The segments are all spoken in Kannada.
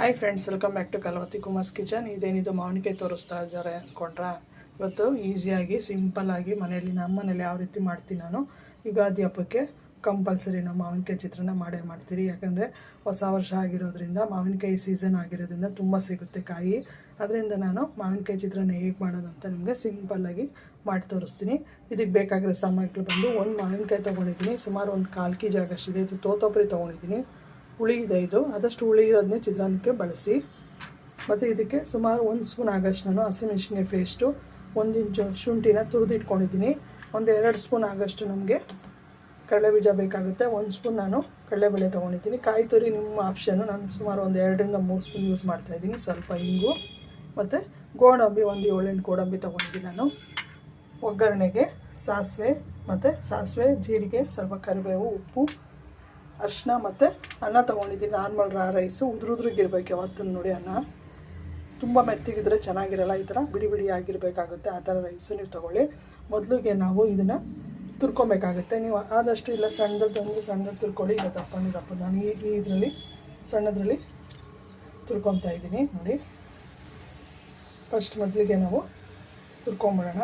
Hi friends welcome back to Kalavathi Kumar's kitchen ಇದೇನಿದು ಮಾವಿನಕಾಯಿ ತೋರಿಸ್ತಾ ಇದ್ದಾರೆ ಅಂದ್ಕೊಂಡ್ರಾ ಇವತ್ತು ಈಸಿಯಾಗಿ ಸಿಂಪಲ್ಲಾಗಿ ಮನೆಯಲ್ಲಿ, ನಮ್ಮ ಮನೇಲಿ ಯಾವ ರೀತಿ ಮಾಡ್ತೀನಿ ನಾನು? ಯುಗಾದಿ ಹಬ್ಬಕ್ಕೆ ಕಂಪಲ್ಸರಿ ನಾವು ಮಾವಿನಕಾಯಿ ಚಿತ್ರನ ಮಾಡೇ ಮಾಡ್ತೀರಿ. ಯಾಕಂದರೆ ಹೊಸ ವರ್ಷ ಆಗಿರೋದ್ರಿಂದ, ಮಾವಿನಕಾಯಿ ಸೀಸನ್ ಆಗಿರೋದ್ರಿಂದ ತುಂಬ ಸಿಗುತ್ತೆ ಕಾಯಿ. ಅದರಿಂದ ನಾನು ಮಾವಿನಕಾಯಿ ಚಿತ್ರನ ಹೇಗೆ ಮಾಡೋದು ಅಂತ ನಿಮಗೆ ಸಿಂಪಲ್ಲಾಗಿ ಮಾಡಿ ತೋರಿಸ್ತೀನಿ. ಇದಕ್ಕೆ ಬೇಕಾಗಿರೋ ಸಾಮಗ್ರಿ ಬಂದು ಒಂದು ಮಾವಿನಕಾಯಿ ತೊಗೊಂಡಿದ್ದೀನಿ. ಸುಮಾರು ಒಂದು ಕಾಲು ಕೆ ಜಿ ಆಗಷ್ಟಿದೆ ಇದು ತೋತೊಬ್ಬರಿ ತೊಗೊಂಡಿದ್ದೀನಿ. ಹುಳಿ ಇದೆ ಇದು. ಆದಷ್ಟು ಹುಳಿ ಇರೋದನ್ನೇ ಚಿತ್ರಾನ್ನಕ್ಕೆ ಬಳಸಿ. ಮತ್ತು ಇದಕ್ಕೆ ಸುಮಾರು ಒಂದು ಸ್ಪೂನ್ ಆಗಷ್ಟು ನಾನು ಹಸಿಮೆಣಸಿನ ಪೇಸ್ಟು ಒಂದು ಇಂಚು ಶುಂಠಿನ ತುರಿದಿಟ್ಕೊಂಡಿದ್ದೀನಿ. ಒಂದು ಎರಡು ಸ್ಪೂನ್ ಆಗಷ್ಟು ನಮಗೆ ಕಡಲೆಬೀಜ ಬೇಕಾಗುತ್ತೆ. ಒಂದು ಸ್ಪೂನ್ ನಾನು ಕಡಲೆಬೇಳೆ ತೊಗೊಂಡಿದ್ದೀನಿ. ಕಾಯಿ ತುರಿ ನಿಮ್ಮ ಆಪ್ಷನ್ನು ನಾನು ಸುಮಾರು ಒಂದು ಎರಡರಿಂದ ಮೂರು ಸ್ಪೂನ್ ಯೂಸ್ ಮಾಡ್ತಾಯಿದ್ದೀನಿ ಸ್ವಲ್ಪ ಇಂಗು. ಮತ್ತು ಗೋಡಂಬಿ, ಒಂದು ಏಳೆಂಟು ಗೋಡಂಬಿ ತೊಗೊಂಡಿದ್ದೀನಿ ನಾನು. ಒಗ್ಗರಣೆಗೆ ಸಾಸಿವೆ, ಮತ್ತು ಸಾಸಿವೆ, ಜೀರಿಗೆ, ಸ್ವಲ್ಪ ಕರಿಬೇವು, ಉಪ್ಪು ಅರಿಶಿನ ಮತ್ತು ಅನ್ನ ತೊಗೊಂಡಿದ್ದೀನಿ. Normal raw rice. ಉದುರು ಯಾವತ್ತು ನೋಡಿ ಅನ್ನ. ತುಂಬ ಮೆತ್ತಗಿದ್ರೆ ಚೆನ್ನಾಗಿರಲ್ಲ. ಈ ಥರ ಬಿಡಿ ಬಿಡಿ ಆಗಿರಬೇಕಾಗುತ್ತೆ ಆ ಥರ ರೈಸು ನೀವು ತೊಗೊಳ್ಳಿ. ಮೊದಲಿಗೆ ನಾವು ಇದನ್ನು ತುರ್ಕೊಬೇಕಾಗುತ್ತೆ. ನೀವು ಆದಷ್ಟು ಇಲ್ಲ ಸಣ್ಣದೊಂದು ಸಣ್ಣದು ತುರ್ಕೊಳ್ಳಿ. ಇಲ್ಲ ತಪ್ಪಂದು ದಪ್ಪ ನಾನು ಈ ಇದರಲ್ಲಿ, ಸಣ್ಣದ್ರಲ್ಲಿ ತುರ್ಕೊತಾ ಇದ್ದೀನಿ. ನೋಡಿ. ಫಸ್ಟ್ ಮೊದಲಿಗೆ ನಾವು ತುರ್ಕೊಂಬಿಡೋಣ.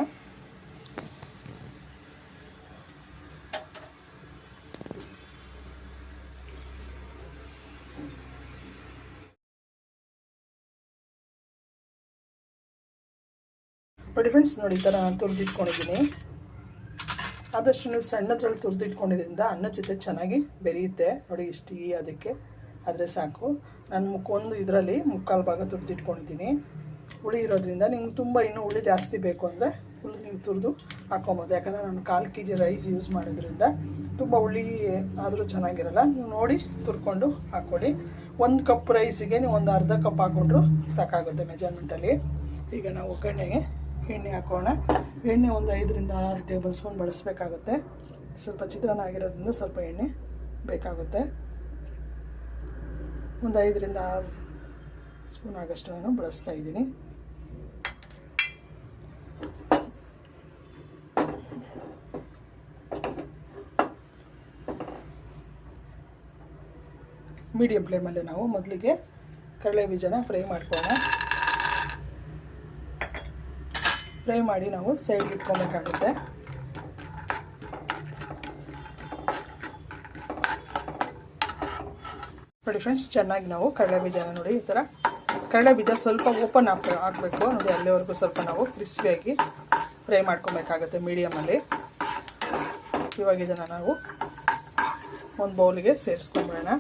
ನೋಡಿ ಫ್ರೆಂಡ್ಸ್ ನೋಡಿ, ಈ ಥರ ತುರಿದಿಟ್ಕೊಂಡಿದ್ದೀನಿ. ಆದಷ್ಟು ನೀವು ಸಣ್ಣದ್ರಲ್ಲಿ ತುರಿದಿಟ್ಕೊಂಡಿದ್ದರಿಂದ ಅನ್ನ ಜೊತೆ ಚೆನ್ನಾಗಿ ಬೆರೆಯುತ್ತೆ ನೋಡಿ, ಇಷ್ಟು ಈ ಅದಕ್ಕೆ. ಆದರೆ ಸಾಕು. ನಾನು ಮುಕ್ಕೊಂದು ಇದರಲ್ಲಿ ಮುಕ್ಕಾಲು ಭಾಗ ತುರಿದಿಟ್ಕೊಂಡಿದ್ದೀನಿ. ಹುಳಿ ಇರೋದ್ರಿಂದ ನಿಮ್ಗೆ ತುಂಬ ಇನ್ನೂ ಹುಳಿ ಜಾಸ್ತಿ ಬೇಕು ಅಂದರೆ ಹುಳಿ ನೀವು ತುರಿದು ಹಾಕ್ಕೊಬೋದು ಯಾಕಂದರೆ ನಾನು ಕಾಲು ಕೆ ಜಿ ರೈಸ್ ಯೂಸ್ ಮಾಡೋದ್ರಿಂದ ತುಂಬ ಹುಳಿ ಆದರೂ ಚೆನ್ನಾಗಿರಲ್ಲ. ನೀವು ನೋಡಿ, ತುರ್ಕೊಂಡು ಹಾಕ್ಕೊಳ್ಳಿ ಒಂದು ಕಪ್ ರೈಸಿಗೆ ನೀವು ಒಂದು ಅರ್ಧ ಕಪ್ ಹಾಕ್ಕೊಂಡ್ರು ಸಾಕಾಗುತ್ತೆ ಮೆಜರ್ಮೆಂಟಲ್ಲಿ. ಈಗ ನಾವು ಒಗ್ಗರಣೆಗೆ ಎಣ್ಣೆ ಹಾಕೋಣ. ಎಣ್ಣೆ ಒಂದು ಐದರಿಂದ ಆರು ಟೇಬಲ್ ಸ್ಪೂನ್ ಬಳಸಬೇಕಾಗುತ್ತೆ. ಸ್ವಲ್ಪ ಚಿತ್ರಾನ್ನ ಆಗಿರೋದ್ರಿಂದ ಸ್ವಲ್ಪ ಎಣ್ಣೆ ಬೇಕಾಗುತ್ತೆ. ಒಂದು ಐದರಿಂದ ಆರು ಸ್ಪೂನ್ ಆಗಷ್ಟು ನಾನು ಬಳಸ್ತಾ ಇದ್ದೀನಿ. ಮೀಡಿಯಂ ಫ್ಲೇಮಲ್ಲಿ ನಾವು ಮೊದಲಿಗೆ ಕಡಲೆ ಬೀಜನ ಫ್ರೈ ಮಾಡ್ಕೊಳ್ಳೋಣ ಫ್ರೈ ಮಾಡಿ ನಾವು ಸೈಡ್ ಇಟ್ಕೊಬೇಕಾಗುತ್ತೆ. ನೋಡಿ ಫ್ರೆಂಡ್ಸ್ ಚೆನ್ನಾಗಿ ನಾವು ಕಡಲೆ ಬೀಜನ ನೋಡಿ ಈ ಥರ ಕಡಲೆ ಬೀಜ ಸ್ವಲ್ಪ ಓಪನ್ ಹಾಕ್ ಹಾಕಬೇಕು ನೋಡಿ ಅಲ್ಲಿವರೆಗೂ ಸ್ವಲ್ಪ ನಾವು ಕ್ರಿಸ್ಪಿಯಾಗಿ ಫ್ರೈ ಮಾಡ್ಕೊಬೇಕಾಗುತ್ತೆ ಮೀಡಿಯಮಲ್ಲಿ ಇವಾಗ ಇದನ್ನು ನಾವು ಒಂದು ಬೌಲಿಗೆ ಸೇರಿಸ್ಕೊಂಬಿಡೋಣ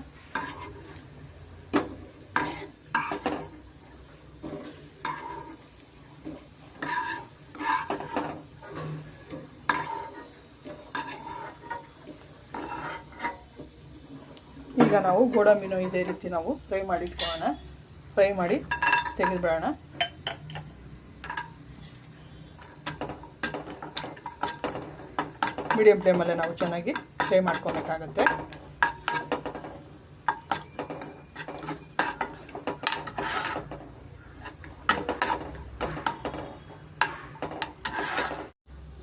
ಈಗ ನಾವು ಗೋಡಂಬಿನೂ ಇದೇ ರೀತಿ ನಾವು ಫ್ರೈ ಮಾಡಿ ಇಟ್ಕೊಳ್ಳೋಣ ಫ್ರೈ ಮಾಡಿ ತೆಗೆದುಬಿಡೋಣ. ಮೀಡಿಯಂ ಫ್ಲೇಮಲ್ಲೇ ನಾವು ಚೆನ್ನಾಗಿ ಫ್ರೈ ಮಾಡ್ಕೊಬೇಕಾಗತ್ತೆ.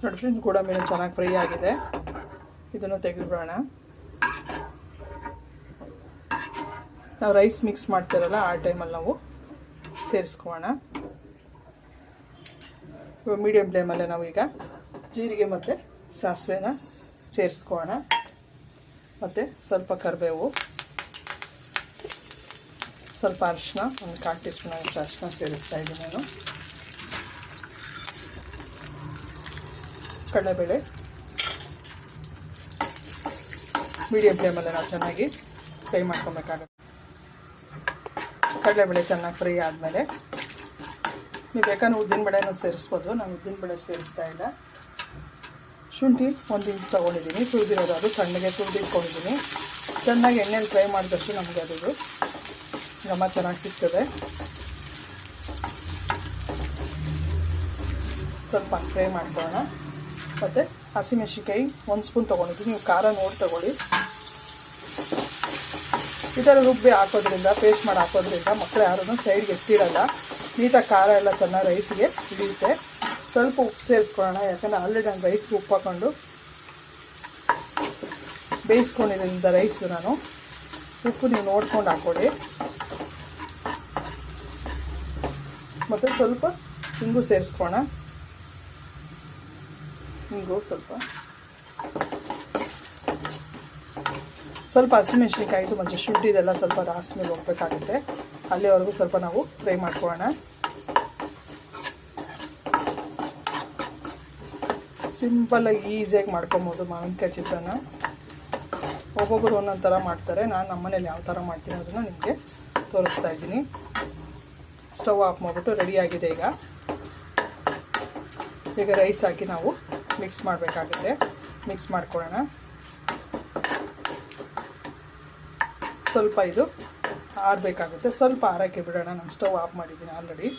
ನೋಡಿ ಫ್ರೆಂಡ್ಸ್ ಗೋಡಂಬಿನೂ ಚೆನ್ನಾಗಿ ಫ್ರೈ ಆಗಿದೆ. ಇದನ್ನು ತೆಗೆದುಬಿಡೋಣ. ನಾವು ರೈಸ್ ಮಿಕ್ಸ್ ಮಾಡ್ತಿರಲ್ಲ ಆ ಟೈಮಲ್ಲಿ ನಾವು ಸೇರಿಸ್ಕೊಳ್ಳೋಣ ಮೀಡಿಯಮ್ ಫ್ಲೇಮಲ್ಲೇ ನಾವು ಈಗ ಜೀರಿಗೆ ಮತ್ತು ಸಾಸಿವೆನ ಸೇರಿಸ್ಕೊಳ್ಳೋಣ ಮತ್ತು ಸ್ವಲ್ಪ ಕರಿಬೇವು, ಸ್ವಲ್ಪ ಅರಿಶಿನ ಒಂದು ಕಾಲು ಟೀ ಸ್ಪೂನ್ ಅಷ್ಟು ಅರಿಶಿನ ಸೇರಿಸ್ತಾ ಇದ್ದೀನಿ ನಾನು. ಕಡಲೆಬೇಳೆ. ಮೀಡಿಯಮ್ ಫ್ಲೇಮಲ್ಲೇ ನಾವು ಚೆನ್ನಾಗಿ ಫ್ರೈ ಮಾಡ್ಕೊಬೇಕಾಗುತ್ತೆ. ಕಡಲೆಬೇಳೆ ಚೆನ್ನಾಗಿ ಫ್ರೈ ಆದಮೇಲೆ ನೀವು ಬೇಕಾದ್ರೆ ಉದ್ದಿನಬೇಳೆನೂ ಸೇರಿಸ್ಬೋದು. ನಾನು ಉದ್ದಿನಬೇಳೆ ಸೇರಿಸ್ತಾ ಇಲ್ಲ. ಶುಂಠಿ ಒಂದು ಇಂಚು ತೊಗೊಂಡಿದ್ದೀನಿ. ತುಳಿದಿರೋದು ಅದು ಸಣ್ಣಗೆ ತುಳಿದಿಟ್ಕೊಂಡಿದ್ದೀನಿ ಚೆನ್ನಾಗಿ ಎಣ್ಣೆಲಿ ಫ್ರೈ ಮಾಡಿದಷ್ಟು ನಮಗೆ ಅದು ಘಮ ಚೆನ್ನಾಗಿ ಸಿಗ್ತದೆ. ಸ್ವಲ್ಪ ಫ್ರೈ ಮಾಡ್ಕೊಳ್ಳೋಣ. ಮತ್ತು ಹಸಿಮೆಣ್ಸಿನ್ಕಾಯಿ ಒಂದು ಸ್ಪೂನ್ ತೊಗೊಂಡಿದ್ದೀನಿ. ನೀವು ಖಾರ ನೋಡಿ ತೊಗೊಳ್ಳಿ. ಈ ಥರ ರುಬ್ಬಿ ಹಾಕೋದ್ರಿಂದ ಪೇಸ್ಟ್ ಮಾಡಿ ಹಾಕೋದ್ರಿಂದ ಮಕ್ಕಳು ಯಾರೂ ಸೈಡ್ಗೆ ಎತ್ತಿರಲ್ಲ. ನೀಟಾಗಿ ಖಾರ ಎಲ್ಲ ಚೆನ್ನಾಗಿ ರೈಸಿಗೆ ಹಿಡಿಯುತ್ತೆ. ಸ್ವಲ್ಪ ಉಪ್ಪು ಸೇರಿಸ್ಕೊಳ್ಳೋಣ, ಯಾಕಂದರೆ ಆಲ್ರೆಡಿ ನಾನು ರೈಸ್ಗೆ ಉಪ್ಪು ಹಾಕ್ಕೊಂಡು ಬೇಯಿಸ್ಕೊಂಡಿದ್ದರಿಂದ ರೈಸು ನಾನು. ಉಪ್ಪು ನೀವು ನೋಡ್ಕೊಂಡು ಹಾಕ್ಕೊಡಿ ಮತ್ತು ಸ್ವಲ್ಪ ಹಿಂಗು ಸೇರಿಸ್ಕೋಣ ಹಿಂಗು ಸ್ವಲ್ಪ. ಸ್ವಲ್ಪ ಹಸಿಮೆಣ್ಸಿನ್ಕಾಯಿದು ಮತ್ತು ಇದೆಲ್ಲ ಸ್ವಲ್ಪ ರಾಸ್ ಮೇಲೆ ಹೋಗ್ಬೇಕಾಗುತ್ತೆ ಅಲ್ಲಿವರೆಗೂ ಸ್ವಲ್ಪ ನಾವು ಫ್ರೈ ಮಾಡ್ಕೊಳ್ಳೋಣ. ಸಿಂಪಲ್ಲಾಗಿ ಈಸಿಯಾಗಿ ಮಾಡ್ಕೊಬೋದು ಮಾವಿನಕಾಯಿ ಚಿತ್ರಾನ್ನ. ಒಬ್ಬೊಬ್ಬರು ಒಂದೊಂದು ಥರ ಮಾಡ್ತಾರೆ. ನಾನು ನಮ್ಮನೇಲಿ ಯಾವ ಥರ ಮಾಡ್ತೀನಿ ಅದನ್ನು ನಿಮಗೆ ತೋರಿಸ್ತಾ ಇದ್ದೀನಿ. ಸ್ಟವ್ ಆಫ್ ಮಾಡಿಬಿಟ್ಟು ರೆಡಿಯಾಗಿದೆ ಈಗ. ಈಗ ರೈಸ್ ಹಾಕಿ ನಾವು ಮಿಕ್ಸ್ ಮಾಡಬೇಕಾಗುತ್ತೆ. ಮಿಕ್ಸ್ ಮಾಡ್ಕೊಳ್ಳೋಣ. ಸ್ವಲ್ಪ ಇದು ಆರಬೇಕಾಗುತ್ತೆ. ಸ್ವಲ್ಪ ಆರಕ್ಕೆ ಬಿಡೋಣ. ನಾನು ಸ್ಟವ್ ಆಫ್ ಮಾಡಿದ್ದೀನಿ ಆಲ್ರೆಡಿ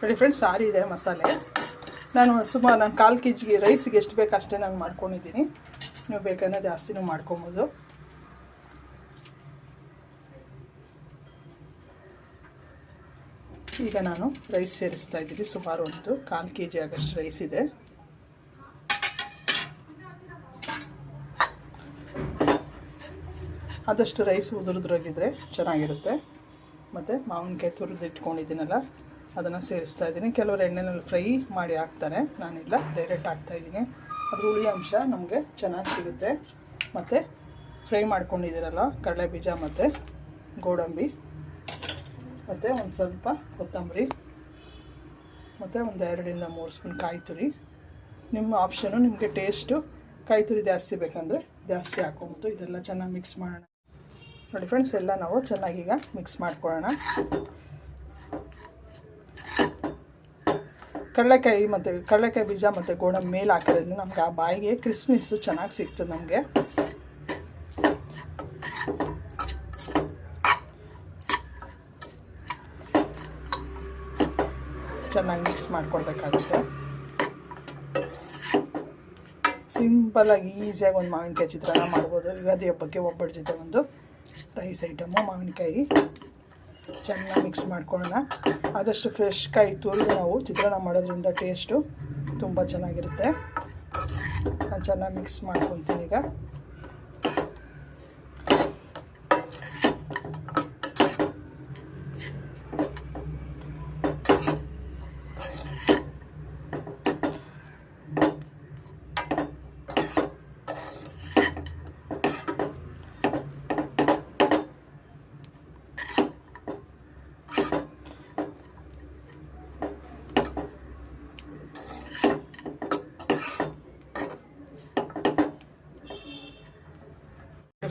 ನೋಡಿ ಫ್ರೆಂಡ್ಸ್ ಆರಿದೆ ಮಸಾಲೆ. ನಾನು ಸುಮಾರು ನಾನು ಕಾಲು ಕೆ ಜಿಗೆ ರೈಸಿಗೆ ಎಷ್ಟು ಬೇಕು ಅಷ್ಟೇ ನಾನು ಮಾಡ್ಕೊಂಡಿದ್ದೀನಿ. ನೀವು ಬೇಕಂದ್ರೆ ಜಾಸ್ತಿನೂ ಮಾಡ್ಕೊಬೋದು. ಈಗ ನಾನು ರೈಸ್ ಸೇರಿಸ್ತಾ ಇದ್ದೀನಿ. ಸುಮಾರು ಒಂದು ಕಾಲು ಕೆ ಜಿ ಆಗಷ್ಟು ರೈಸ್ ಇದೆ. ಆದಷ್ಟು ರೈಸ್ ಉದುರಿದ್ರಾಗಿದ್ದರೆ ಚೆನ್ನಾಗಿರುತ್ತೆ. ಮತ್ತು ಮಾವಿನಕಾಯಿ ತುರಿದು ಇಟ್ಕೊಂಡಿದ್ದೀನಲ್ಲ ಅದನ್ನು ಸೇರಿಸ್ತಾ ಇದ್ದೀನಿ. ಕೆಲವರು ಎಣ್ಣೆನಲ್ಲಿ ಫ್ರೈ ಮಾಡಿ ಹಾಕ್ತಾರೆ, ನಾನಿಲ್ಲ ಡೈರೆಕ್ಟ್ ಹಾಕ್ತಾಯಿದ್ದೀನಿ ಅದ್ರ ಹುಳಿ ಅಂಶ ನಮಗೆ ಚೆನ್ನಾಗಿ ಸಿಗುತ್ತೆ. ಮತ್ತು ಫ್ರೈ ಮಾಡ್ಕೊಂಡಿದ್ದೀರಲ್ಲ ಕಡಲೆ ಬೀಜ ಮತ್ತು ಗೋಡಂಬಿ, ಮತ್ತು ಒಂದು ಸ್ವಲ್ಪ ಕೊತ್ತಂಬರಿ, ಮತ್ತು ಒಂದು ಎರಡರಿಂದ ಮೂರು ಸ್ಪೂನ್ ಕಾಯಿ ತುರಿ ನಿಮ್ಮ ಆಪ್ಷನು ನಿಮಗೆ ಟೇಸ್ಟು ಕಾಯಿ ತುರಿ ಜಾಸ್ತಿ ಬೇಕಂದರೆ ಜಾಸ್ತಿ ಹಾಕೊಬೋದು. ಇದೆಲ್ಲ ಚೆನ್ನಾಗಿ ಮಿಕ್ಸ್ ಮಾಡೋಣ. ನೋಡಿ ಫ್ರೆಂಡ್ಸ್ ಎಲ್ಲ ನಾವು ಚೆನ್ನಾಗೀಗ ಮಿಕ್ಸ್ ಮಾಡ್ಕೊಳ್ಳೋಣ. ಕಡಲೆಕಾಯಿ ಮತ್ತು ಕಡಲೆಕಾಯಿ ಬೀಜ ಮತ್ತು ಗೋಡಂಬಿ ಮೇಲೆ ಹಾಕಿರೋದ್ರಿಂದ ನಮ್ಗೆ ಆ ಬಾಯಿಗೆ ಕ್ರಿಸ್ಮಿಸ್ಸು ಚೆನ್ನಾಗಿ ಸಿಗ್ತದೆ ನಮಗೆ. ಚೆನ್ನಾಗಿ ಮಿಕ್ಸ್ ಮಾಡ್ಕೊಳ್ಬೇಕಾಗುತ್ತೆ. ಸಿಂಪಲಾಗಿ ಈಸಿಯಾಗಿ ಒಂದು ಮಾವಿನಕಾಯಿ ಚಿತ್ರಾನ್ನ ಮಾಡ್ಬೋದು. ಯುಗಾದಿ ಹಬ್ಬಕ್ಕೆ ಒಬ್ಬಟ್ಟು ಜೊತೆ ಒಂದು ರೈಸ್ ಐಟಮು ಮಾವಿನಕಾಯಿ. ಚೆನ್ನಾಗಿ ಮಿಕ್ಸ್ ಮಾಡ್ಕೊಳ್ಳೋಣ. ಆದಷ್ಟು ಫ್ರೆಶ್ ಕಾಯಿ ತುರಿದು ನಾವು ಚಿತ್ರಾನ್ನ ಮಾಡೋದ್ರಿಂದ ಟೇಸ್ಟು ತುಂಬ ಚೆನ್ನಾಗಿರುತ್ತೆ. ನಾನು ಚೆನ್ನಾಗಿ ಮಿಕ್ಸ್ ಮಾಡ್ಕೊತೀನಿ ಈಗ.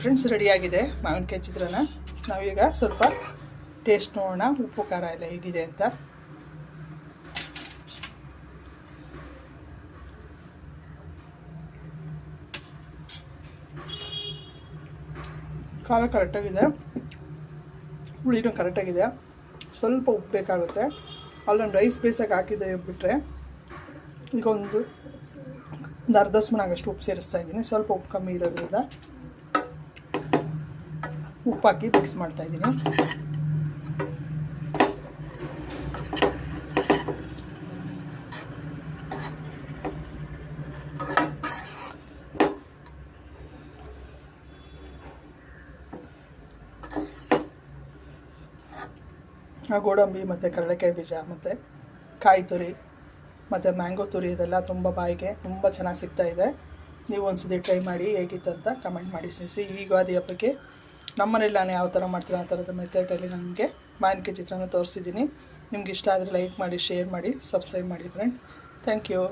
ಫ್ರೆಂಡ್ಸ್ ರೆಡಿಯಾಗಿದೆ ಮಾವಿನಕಾಯಿ ಚಿತ್ರಾನ್ನ. ನಾವೀಗ ಸ್ವಲ್ಪ ಟೇಸ್ಟ್ ನೋಡೋಣ. ಉಪ್ಪು, ಖಾರ ಎಲ್ಲ ಹೇಗಿದೆ ಅಂತ. ಖಾರ ಕರೆಕ್ಟಾಗಿದೆ ಹುಳಿನೂ ಕರೆಕ್ಟಾಗಿದೆ ಸ್ವಲ್ಪ ಉಪ್ಪು ಬೇಕಾಗುತ್ತೆ. ಅಲ್ಲೊಂದು ರೈಸ್ ಬೇಸಾಗಿ ಹಾಕಿದೆ ಬಿಟ್ಟರೆ ಈಗ ಒಂದು ಒಂದು ಅರ್ಧ ಸ್ಪೂನ್ ಆಗಷ್ಟು ಉಪ್ಪು ಸೇರಿಸ್ತಾ ಇದ್ದೀನಿ. ಸ್ವಲ್ಪ ಉಪ್ಪು ಕಮ್ಮಿ ಇರೋದ್ರಿಂದ. ಉಪ್ಪು ಹಾಕಿ ಮಿಕ್ಸ್ ಮಾಡ್ತಾ ಇದ್ದೀನಿ. ಗೋಡಂಬಿ ಮತ್ತು ಕಡಲೆಕಾಯಿ ಬೀಜ ಮತ್ತು ಕಾಯಿ ತುರಿ ಮತ್ತು ಮ್ಯಾಂಗೋ ತುರಿ ಇದೆಲ್ಲ ತುಂಬ ಬಾಯಿಗೆ ತುಂಬ ಚೆನ್ನಾಗಿ ಸಿಗ್ತಾಯಿದೆ ನೀವು ನೀವು ಒಂದ್ಸತಿ ಟ್ರೈ ಮಾಡಿ ಹೇಗಿತ್ತು ಅಂತ ಕಮೆಂಟ್ ಮಾಡಿ ಸಿಸಿ. ಈ ಯುಗಾದಿ ಹಬ್ಬಕ್ಕೆ ನಮ್ಮನೇಲಿ ನಾನು ಯಾವ ಥರ ಮಾಡ್ತೀನಿ ಆ ಥರದ ಮೆಥಡಲ್ಲಿ ನನಗೆ ಮಾವಿನಕಾಯಿ ಚಿತ್ರನ ತೋರಿಸಿದ್ದೀನಿ. ನಿಮ್ಗೆ ಇಷ್ಟ ಆದರೆ ಲೈಕ್ ಮಾಡಿ ಶೇರ್ ಮಾಡಿ ಸಬ್ಸ್ಕ್ರೈಬ್ ಮಾಡಿ ಫ್ರೆಂಡ್ ಥ್ಯಾಂಕ್ ಯು